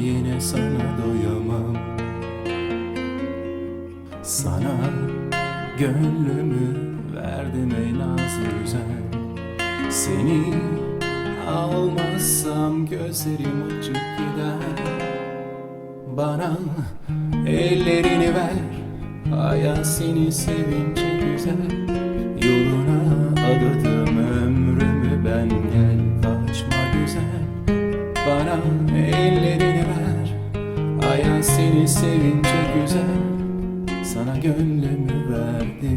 yine sana doyamam. Sana gönlümü verdim ey nazlı güzel. Seni almazsam gözlerim uçup gider. Bana ellerini ver Hayat seni sevince güzel. Yoluna adadım ömrümü ben gel kaçma güzel. Bana ellerini Seni sevince güzel. Sana gönlümü verdim